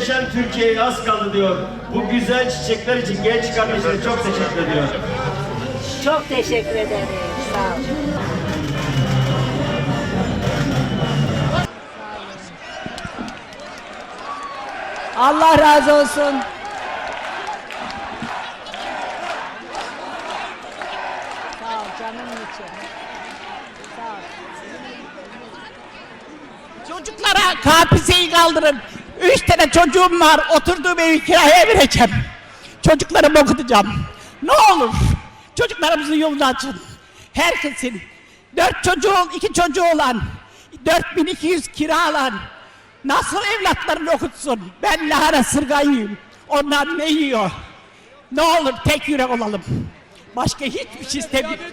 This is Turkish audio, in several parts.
muhteşem Türkiye'ye az kaldı diyor. Bu güzel çiçekler için genç kardeşine çok teşekkür ediyor. Çok teşekkür ederim. Sağ olun. Allah razı olsun. Sağ ol canım için. Sağ ol. Çocuklara KPSS'yi kaldırın. Üç tane çocuğum var. Oturduğum evi kiraya vereceğim. Çocuklarımı okutacağım. Ne olur. Çocuklarımızın yolunu açın. Herkesin. Dört çocuğu, iki çocuğu olan. 4200 kira alan. Nasıl evlatlarını okutsun? Ben lahana sırgayıyım. Onlar ne yiyor? Ne olur tek yürek olalım. Başka hiçbir şey istemiyorum.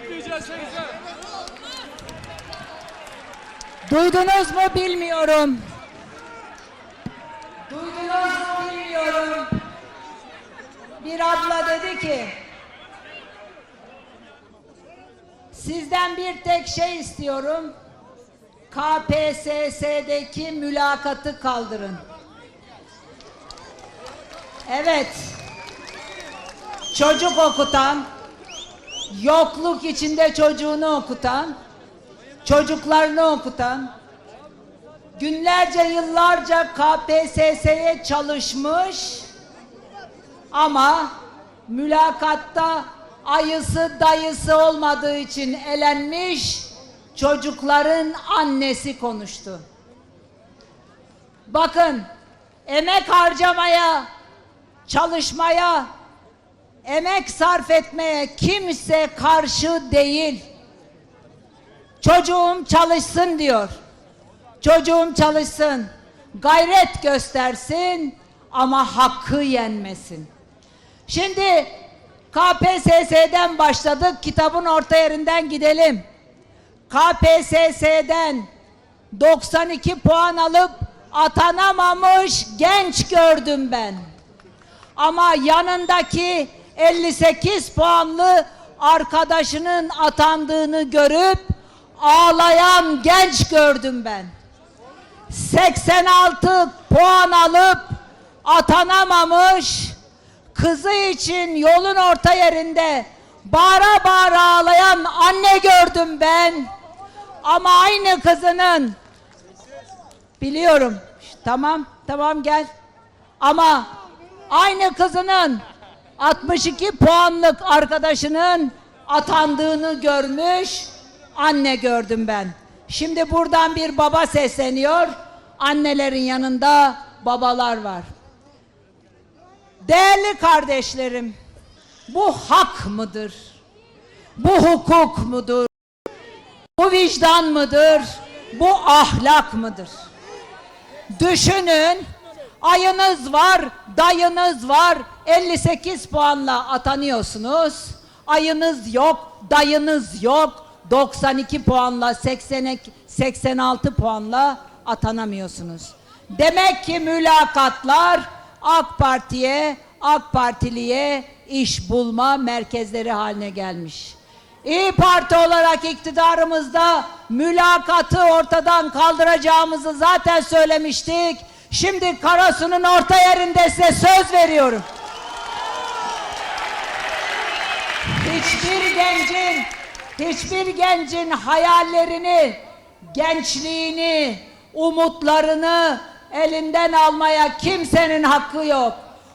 Duydunuz mu bilmiyorum. Duydunuz bilmiyorum. Bir abla dedi ki Sizden bir tek şey istiyorum. KPSS'deki mülakatı kaldırın. Evet. Çocuk okutan, yokluk içinde çocuğunu okutan, çocuklarını okutan, günlerce yıllarca KPSS'ye çalışmış ama mülakatta ayısı dayısı olmadığı için elenmiş çocukların annesi konuştu. Bakın emek harcamaya, çalışmaya, emek sarf etmeye kimse karşı değil. Çocuğum çalışsın diyor. Çocuğum çalışsın. Gayret göstersin ama hakkı yenmesin. Şimdi KPSS'den başladık. Kitabın orta yerinden gidelim. KPSS'den 92 puan alıp atanamamış genç gördüm ben. Ama yanındaki 58 puanlı arkadaşının atandığını görüp ağlayan genç gördüm ben. 86 puan alıp atanamamış kızı için yolun orta yerinde bağıra bağıra ağlayan anne gördüm ben. Ama aynı kızının biliyorum tamam tamam gel ama aynı kızının 62 puanlık arkadaşının atandığını görmüş anne gördüm ben. Şimdi buradan bir baba sesleniyor. Annelerin yanında babalar var. Değerli kardeşlerim, bu hak mıdır? Bu hukuk mudur? Bu vicdan mıdır? Bu ahlak mıdır? Düşünün, ayınız var, dayınız var, 58 puanla atanıyorsunuz. Ayınız yok, dayınız yok, 92 puanla 80 86 puanla atanamıyorsunuz. Demek ki mülakatlar AK Parti'ye, AK Partiliye iş bulma merkezleri haline gelmiş. İyi Parti olarak iktidarımızda mülakatı ortadan kaldıracağımızı zaten söylemiştik. Şimdi Karasu'nun orta yerinde size söz veriyorum. Hiçbir gencin, hiçbir gencin hayallerini, gençliğini, umutlarını elinden almaya kimsenin hakkı yok.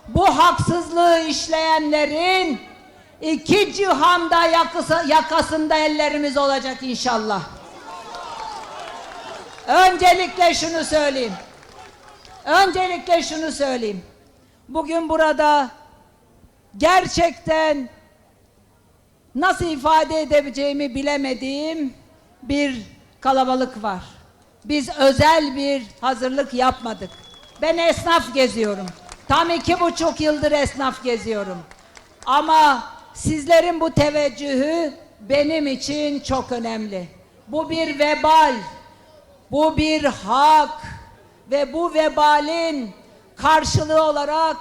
Bu haksızlığı işleyenlerin iki cihanda yakısı, yakasında ellerimiz olacak inşallah. Öncelikle şunu söyleyeyim. Öncelikle şunu söyleyeyim. Bugün burada gerçekten nasıl ifade edebileceğimi bilemediğim bir kalabalık var. Biz özel bir hazırlık yapmadık. Ben esnaf geziyorum. Tam iki buçuk yıldır esnaf geziyorum. Ama sizlerin bu teveccühü benim için çok önemli. Bu bir vebal, bu bir hak ve bu vebalin karşılığı olarak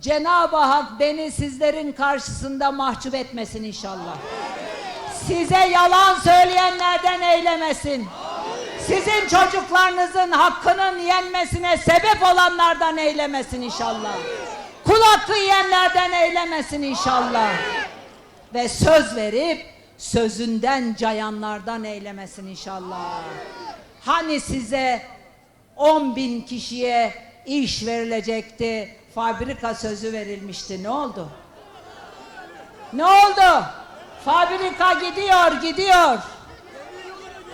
Cenab-ı Hak beni sizlerin karşısında mahcup etmesin inşallah. Size yalan söyleyenlerden eylemesin. Sizin çocuklarınızın hakkının yenmesine sebep olanlardan eylemesin inşallah. Kul hakkı yiyenlerden eylemesin inşallah. Ve söz verip sözünden cayanlardan eylemesin inşallah. Hani size 10 bin kişiye iş verilecekti, fabrika sözü verilmişti. Ne oldu? Ne oldu? Fabrika gidiyor, gidiyor.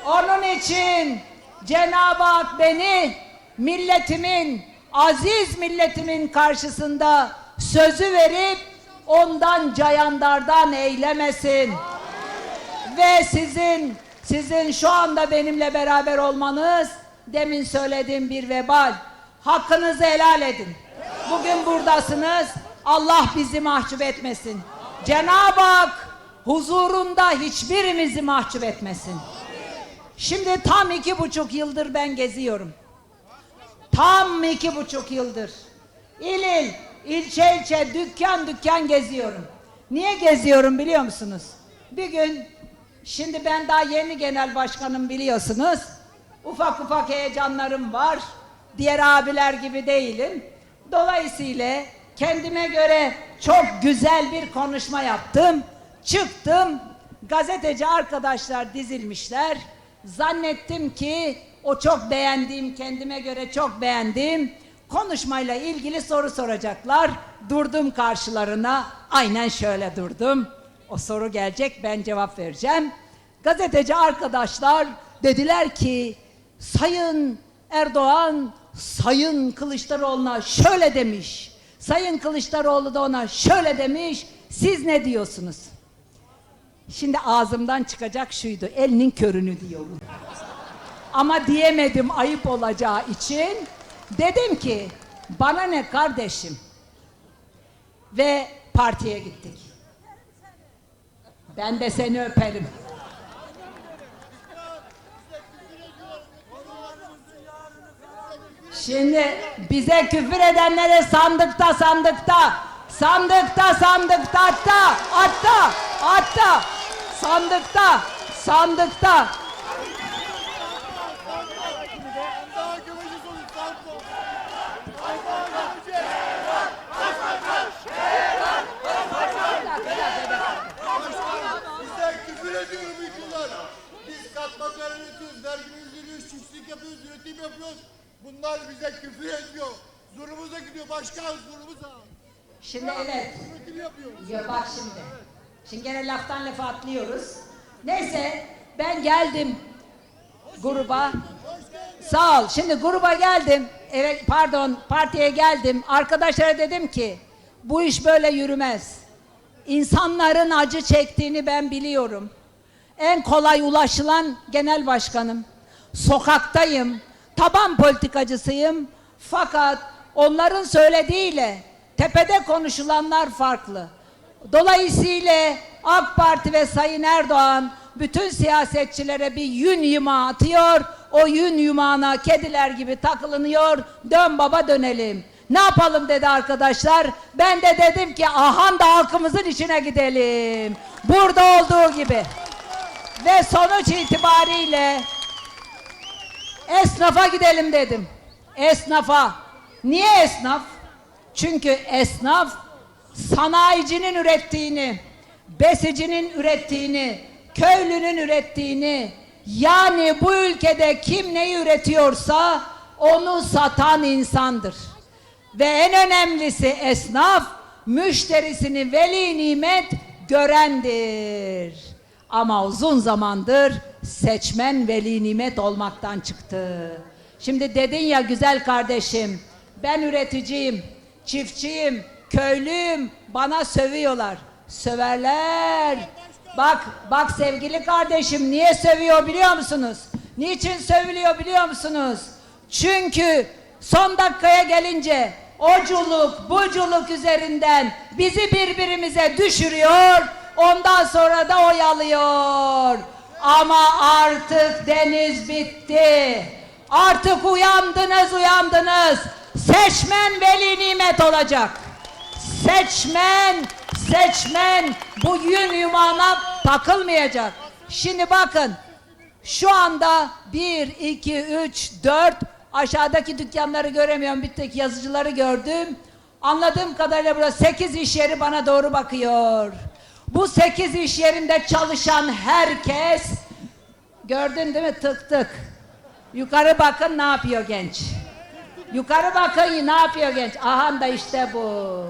Onun için Cenab-ı Hak beni milletimin, aziz milletimin karşısında sözü verip ondan cayandardan eylemesin. Ve sizin sizin şu anda benimle beraber olmanız demin söylediğim bir vebal. Hakkınızı helal edin. Bugün buradasınız. Allah bizi mahcup etmesin. Cenab-ı Hak huzurunda hiçbirimizi mahcup etmesin. Şimdi tam iki buçuk yıldır ben geziyorum. Tam iki buçuk yıldır. İl il, ilçe ilçe, dükkan dükkan geziyorum. Niye geziyorum biliyor musunuz? Bir gün, şimdi ben daha yeni genel başkanım biliyorsunuz. Ufak ufak heyecanlarım var. Diğer abiler gibi değilim. Dolayısıyla kendime göre çok güzel bir konuşma yaptım. Çıktım, gazeteci arkadaşlar dizilmişler. Zannettim ki o çok beğendiğim, kendime göre çok beğendiğim konuşmayla ilgili soru soracaklar. Durdum karşılarına, aynen şöyle durdum. O soru gelecek, ben cevap vereceğim. Gazeteci arkadaşlar dediler ki, Sayın Erdoğan, Sayın Kılıçdaroğlu'na şöyle demiş. Sayın Kılıçdaroğlu da ona şöyle demiş. Siz ne diyorsunuz? Şimdi ağzımdan çıkacak şuydu. Elinin körünü diyorum. Ama diyemedim ayıp olacağı için. Dedim ki bana ne kardeşim? Ve partiye gittik. Ben de seni öperim. Şimdi bize küfür edenlere sandıkta sandıkta sandıkta sandıkta atta atta atta sandıkta sandıkta. Biz katmaklar üretiyoruz, vergimizi veriyoruz, çiftçilik yapıyoruz, üretim yapıyoruz. Bunlar bize küfür ediyor. Zorumuza gidiyor başkan, zorumuza. Şimdi evet Üretim yapıyoruz. Ya bak şimdi. Şimdi gene laftan lafa atlıyoruz. Neyse ben geldim gruba. Sağ ol. Şimdi gruba geldim. Evet pardon partiye geldim. Arkadaşlara dedim ki bu iş böyle yürümez. İnsanların acı çektiğini ben biliyorum. En kolay ulaşılan genel başkanım. Sokaktayım. Taban politikacısıyım. Fakat onların söylediğiyle tepede konuşulanlar farklı. Dolayısıyla AK Parti ve Sayın Erdoğan bütün siyasetçilere bir yün yumağı atıyor. O yün yumağına kediler gibi takılınıyor. Dön baba dönelim. Ne yapalım dedi arkadaşlar. Ben de dedim ki ahan da halkımızın içine gidelim. Burada olduğu gibi. Ve sonuç itibariyle esnafa gidelim dedim. Esnafa. Niye esnaf? Çünkü esnaf sanayicinin ürettiğini, besicinin ürettiğini, köylünün ürettiğini, yani bu ülkede kim neyi üretiyorsa onu satan insandır. Ve en önemlisi esnaf müşterisini veli nimet görendir. Ama uzun zamandır seçmen veli nimet olmaktan çıktı. Şimdi dedin ya güzel kardeşim ben üreticiyim, çiftçiyim, köylüyüm bana sövüyorlar. Söverler. Bak bak sevgili kardeşim niye sövüyor biliyor musunuz? Niçin sövülüyor biliyor musunuz? Çünkü son dakikaya gelince oculuk, buculuk üzerinden bizi birbirimize düşürüyor. Ondan sonra da oyalıyor. Ama artık deniz bitti. Artık uyandınız, uyandınız. Seçmen veli nimet olacak. Seçmen, seçmen bu yün yumağına takılmayacak. Şimdi bakın, Şu anda 1, 2, 3, 4 aşağıdaki dükkanları göremiyorum. Bir tek yazıcıları gördüm. Anladığım kadarıyla burada 8 iş yeri bana doğru bakıyor. Bu 8 iş yerinde çalışan herkes gördün değil mi tık tık. Yukarı bakın ne yapıyor genç. Yukarı bakın ne yapıyor genç. Aha da işte bu.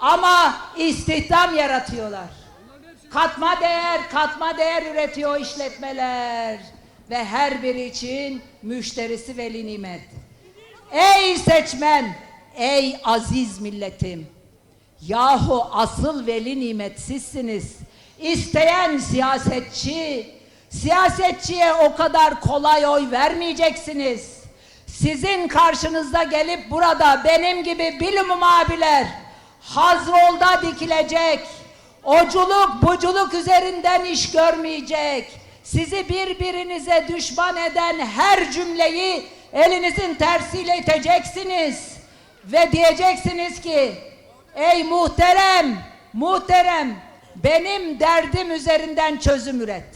Ama istihdam yaratıyorlar. Katma değer, katma değer üretiyor işletmeler. Ve her biri için müşterisi veli nimet. Ey seçmen, ey aziz milletim. Yahu asıl veli nimet sizsiniz. İsteyen siyasetçi, siyasetçiye o kadar kolay oy vermeyeceksiniz. Sizin karşınızda gelip burada benim gibi bilimum abiler Hazrol'da dikilecek. Oculuk buculuk üzerinden iş görmeyecek. Sizi birbirinize düşman eden her cümleyi elinizin tersiyle iteceksiniz. Ve diyeceksiniz ki ey muhterem, muhterem benim derdim üzerinden çözüm üret.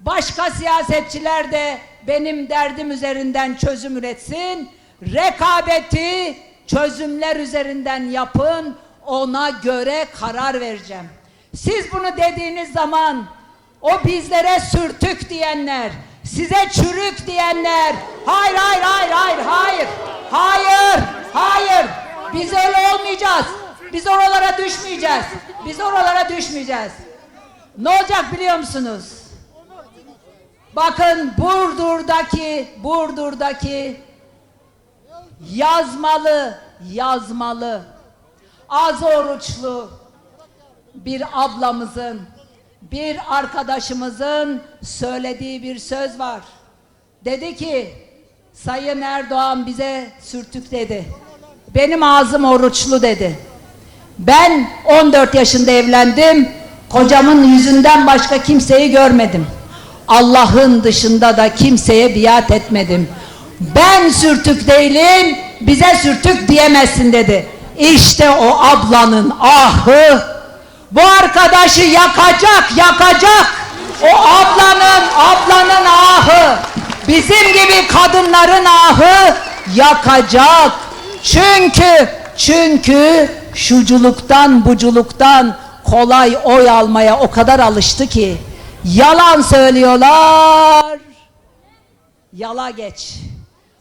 Başka siyasetçiler de benim derdim üzerinden çözüm üretsin. Rekabeti çözümler üzerinden yapın. Ona göre karar vereceğim. Siz bunu dediğiniz zaman o bizlere sürtük diyenler, size çürük diyenler, hayır hayır hayır hayır hayır, hayır, hayır, biz öyle olmayacağız. Biz oralara düşmeyeceğiz. Biz oralara düşmeyeceğiz. Ne olacak biliyor musunuz? Bakın Burdur'daki, Burdur'daki yazmalı, yazmalı, az oruçlu bir ablamızın, bir arkadaşımızın söylediği bir söz var. Dedi ki, Sayın Erdoğan bize sürtük dedi. Benim ağzım oruçlu dedi. Ben 14 yaşında evlendim. Kocamın yüzünden başka kimseyi görmedim. Allah'ın dışında da kimseye biat etmedim. Ben sürtük değilim, bize sürtük diyemezsin dedi. İşte o ablanın ahı bu arkadaşı yakacak, yakacak. O ablanın, ablanın ahı bizim gibi kadınların ahı yakacak. Çünkü, çünkü şuculuktan, buculuktan kolay oy almaya o kadar alıştı ki yalan söylüyorlar. Yala geç.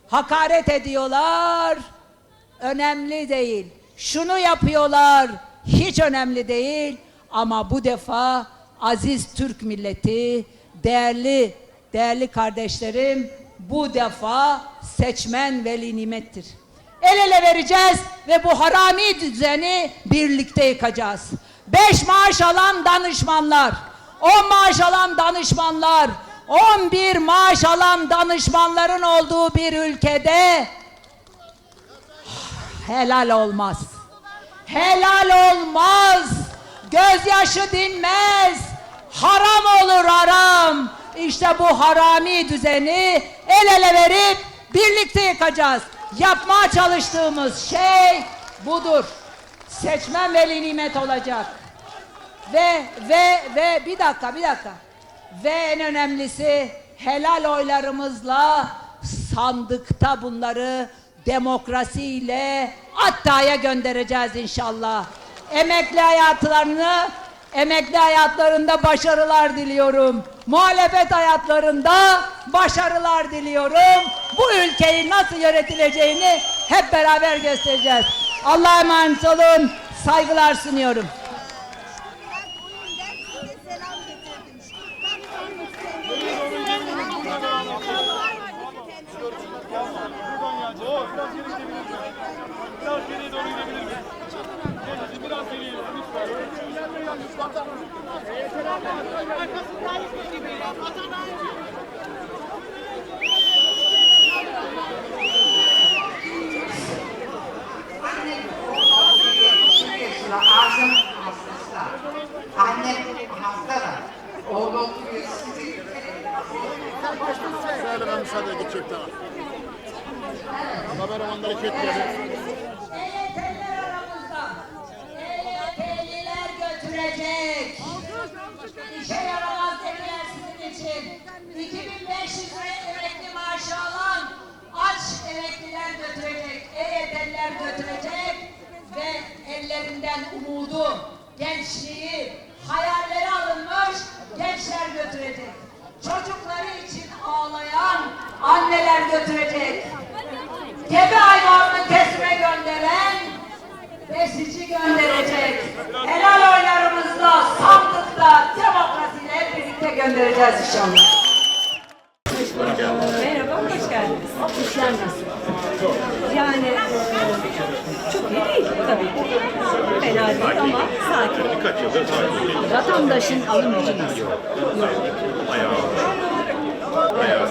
Hakaret ediyorlar. Önemli değil. Şunu yapıyorlar. Hiç önemli değil. Ama bu defa aziz Türk milleti, değerli değerli kardeşlerim bu defa seçmen veli nimettir. El ele vereceğiz ve bu harami düzeni birlikte yıkacağız. Beş maaş alan danışmanlar, on maaş alan danışmanlar, on bir maaş alan danışmanların olduğu bir ülkede helal olmaz. Helal olmaz. Gözyaşı dinmez. Haram olur haram. İşte bu harami düzeni el ele verip birlikte yıkacağız. Yapmaya çalıştığımız şey budur. Seçmen veli nimet olacak. Ve ve ve bir dakika bir dakika. Ve en önemlisi helal oylarımızla sandıkta bunları demokrasiyle Atta'ya göndereceğiz inşallah. Emekli hayatlarını emekli hayatlarında başarılar diliyorum. Muhalefet hayatlarında başarılar diliyorum. Bu ülkeyi nasıl yönetileceğini hep beraber göstereceğiz. Allah'a emanet olun. Saygılar sunuyorum. sadece gidecekler. Kameraman da hareket edelim. EYT'liler aramızda. EYT'liler götürecek. İşe yaramaz dediler sizin için. 2500 lira emekli maaşı alan aç emekliler götürecek. EYT'liler götürecek ve ellerinden umudu, gençliği, hayalleri alınmış gençler götürecek. Çocukları için ağlayan anneler götürecek. Gebe hayvanını kesime gönderen besici gönderecek. Helal oylarımızla, sandıkta, demokrasiyle hep birlikte göndereceğiz inşallah. Merhaba, hoş geldiniz. İşler nasıl? Yani e, çok iyi değil tabii ki. Fena değil ama sakin. Birkaç yıldır sakin. Vatandaşın alım gücü nasıl? Ayağı Ayağı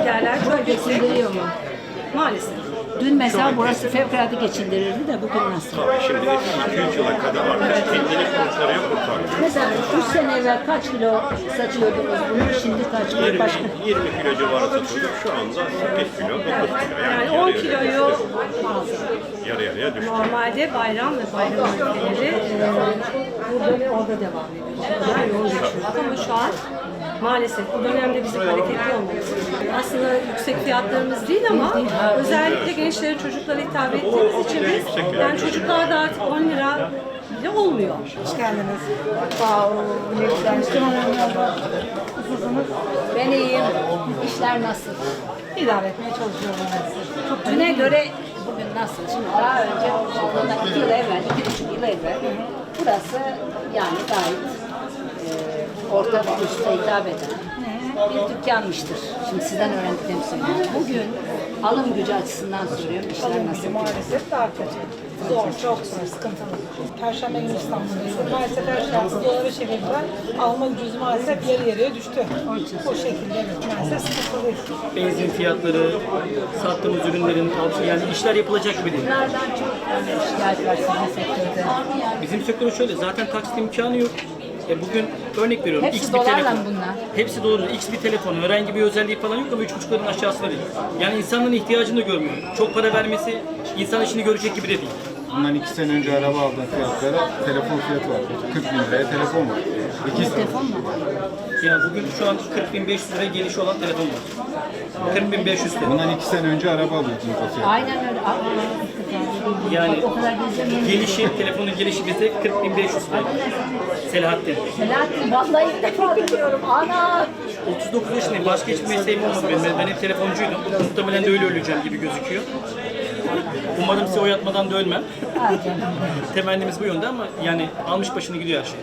Giderler çok geçindiriyor mu? Maalesef. Dün mesela burası fevkalade geçindirirdi de bugün nasıl? Tabii şimdi 2-3 yıla kadar artık kendini kurtarıyor kurtarmıyor. Mesela 3 sene evvel kaç kilo satıyordunuz bunu, şimdi kaç kilo 20, başka? 20 kilo civarı satıyorduk. Şu anda 8 kilo, 9 kilo. Yani, Yani 10 yarı yarıya kiloyu düştü. Yarı yarıya düştü. normalde bayram ve bayram ülkeleri e, burada ve orada devam ediyor. Bu kadar yoğun geçiyor. Ama şu an maalesef bu dönemde bizim hareketli olmamız. Aslında yüksek fiyatlarımız değil ama özellikle gençlere çocuklara hitap ettiğimiz için biz yani çocuklar da artık 10 lira bile olmuyor. Hoş geldiniz. Ben iyiyim. İşler nasıl? İdare etmeye çalışıyorum ben. Çok düne göre bugün nasıl? Şimdi daha önce bundan 2 yıl evvel, 2,5 yıl evvel burası yani gayet e, orta bir üste hitap eden bir dükkanmıştır. Şimdi sizden öğrendiklerimi söylüyorum. Bugün alım gücü açısından soruyorum. İşler nasıl? Maalesef daha kötü. Zor, çok zor, sıkıntılı. Perşembe günü İstanbul'dayız. Maalesef her şey dolara çevirdiler. Alma gücümüz maalesef yarı yarıya düştü. O şekilde evet, maalesef sıkıntılı. benzin fiyatları, sattığımız ürünlerin altı yani işler yapılacak gibi değil. Bunlardan çok şikayet var sizin sektörde. Bizim sektörü şöyle zaten taksit imkanı yok. E bugün örnek veriyorum Hepsi X bir dolarla telefon. bunlar? Hepsi dolar. X bir telefon herhangi bir özelliği falan yok ama 3.5'ların aşağısında değil. Yani insanların ihtiyacını da görmüyor. Çok para vermesi insan işini görecek gibi de değil. Bundan iki sene önce araba aldığım fiyatlara telefon fiyatı var. 40 bin liraya telefon var. İki Telefon mu? Yani bugün şu an 40.500 liraya gelişi olan telefon var. 40.500 TL. Bundan iki sene önce araba alıyordunuz o fiyatı. Aynen öyle. Aa. Yani o kadar gelişi, telefonun gelişi bize 40.500 TL. Selahattin. Selahattin vallahi ilk defa duyuyorum. Ana! 39 yaşındayım. Başka hiçbir mesleğim olmadı benim. Ben hep telefoncuydum. Muhtemelen de öyle öleceğim gibi gözüküyor. Umarım size o yatmadan da ölmem. Temennimiz bu yönde ama yani almış başını gidiyor her şey.